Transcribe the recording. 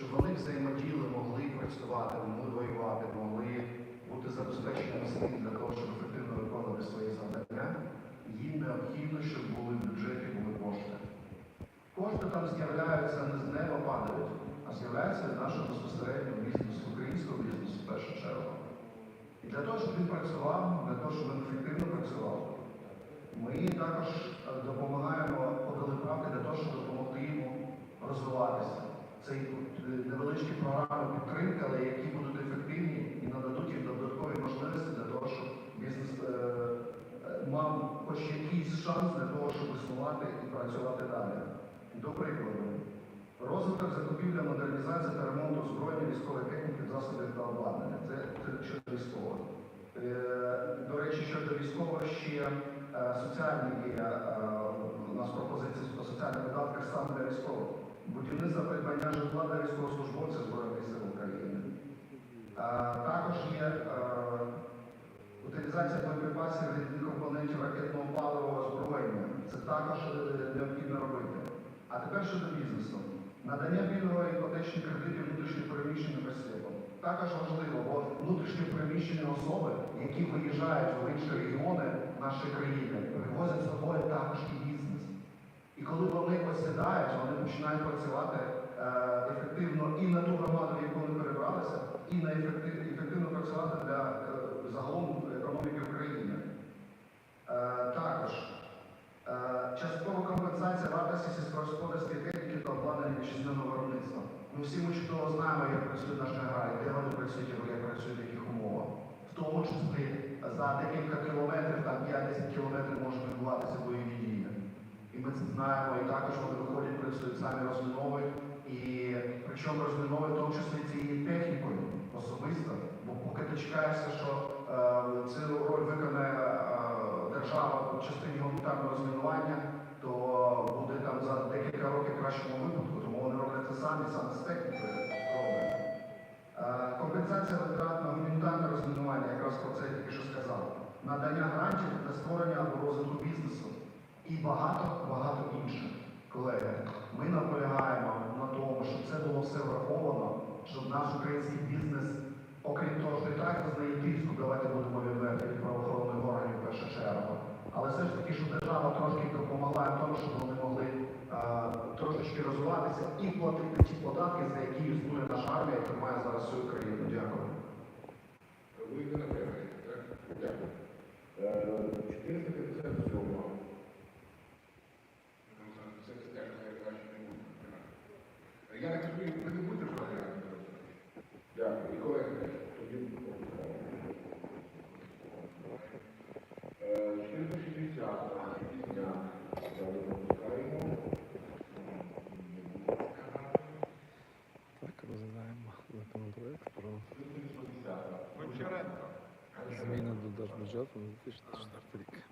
щоб вони взаємодіяли, могли працювати, могли воювати, могли бути забезпеченими самі для того, щоб ефективно виконувати свої завдання, їм необхідно, щоб були в бюджеті були кошти. Кошти там з'являються не з неба падають, а з'являються від нашого безпосереднього бізнесу, українського бізнесу в першу чергу. І для того, щоб він працював, для того, щоб він ефективно працював, ми також е, допомагаємо подали правки для того, щоб допомогти йому розвиватися. Це і, програми підтримки, але які будуть ефективні і нададуть їм додаткові можливості для того, щоб бізнес е, е, мав хоч якийсь шанс для того, щоб існувати і працювати далі. До прикладу, розвиток закупівля, модернізація та ремонт озброєння військової техніки, засобів та обладнання. Це, це щодо військового. Е, До речі, щодо військового ще соціальні є у нас пропозиції по соціальних видатках саме для військових. Будівництво придбання житла для військовослужбовців Збройних сил України. Також є е, утилізація боєприпасів від компонентів ракетного паливого озброєння. Це також е, необхідно робити. А тепер щодо бізнесу. Надання пільгової іпотечних кредитів внутрішньо переміщеним осібам. Також важливо, бо внутрішньо переміщені особи, які виїжджають в інші регіони нашої країни, привозять з собою також і бізнес. І коли вони посідають, вони починають працювати е, ефективно і на ту громаду, в яку вони перебралися, і на ефектив, ефективно працювати для е, загалом економіки України. Е, також часткова компенсація вартості сільськогосподарської техніки та обладнання вітчизняного виробництва. Ми всі ми чудово знаємо, як працюють наші аграрії, де вони працюють, як працюють в яких умовах. В тому числі за декілька кілометрів, там 5-10 кілометрів можуть відбуватися бойові дії. Ми знаємо, і також вони виходять, працюють самі розміновують. І причому розміновують в тому числі цією технікою особисто. Бо поки ти чекаєшся, що е, цю роль виконає е, держава в частині гуманітарного розмінування, то буде там за декілька років кращому випадку, тому вони роблять це самі, саме з технікою роблять. Е, Компенсація витрат на гуманітарне розмінування, якраз про це я тільки що сказав. Надання грантів для створення або розвитку бізнесу і багато багато інших. Колеги, ми наполягаємо на тому, щоб це було все враховано, щоб наш український бізнес, окрім того, що і так знає тиску, давайте будемо відверті від правоохоронних органів в першу чергу. Але все ж таки, щоб держава трошки допомогла в тому, щоб вони могли е, трошечки розвиватися і платити ті податки, за які існує наша армія, яка має зараз всю Україну. Дякую. Ви не наполягаєте, так? Дякую. Зміна до держбюджету на 2024 рік.